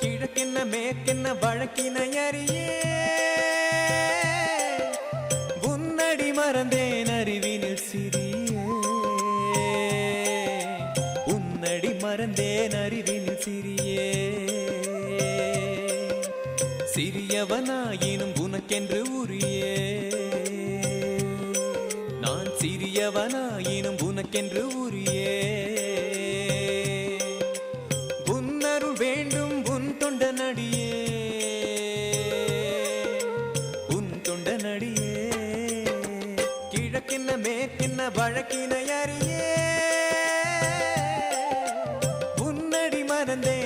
கிழக்கென்ன மேற்கென்ன வழக்கினை அறியே. உன்னடி மறந்தேன் அறிவினில் சிறியே. உன்னடி மறந்தேன் அறிவினில் சிறியே. சிறியவனாயினும் உனக்கென்று உரியே. நான் சிறியவனாயினும் உனக்கென்று உரியே. வழக்கினை அறியே. உன்னடி மறந்தேன்.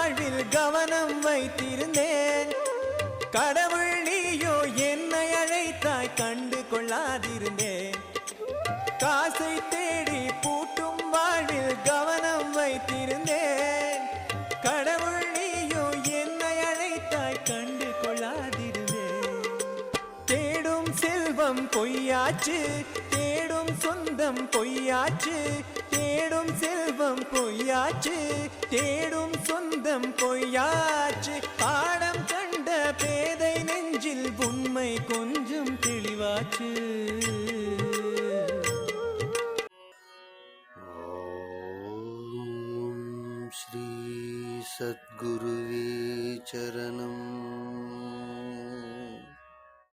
வாழ்வில் கவனம் வைத்திருந்தேன். கடவுள் சொந்தம் பொய்யாச்சு தேடும் சொந்தம் பொய்யாச்சு தேடும் செல்வம் பொய்யாச்சு தேடும் சொந்தம் பொய்யாச்சு. பாடம் கண்ட பேதை நெஞ்சில் உண்மை கொஞ்சம் தெளிவாச்சு. ஸ்ரீ சத்குருவே சரணம்.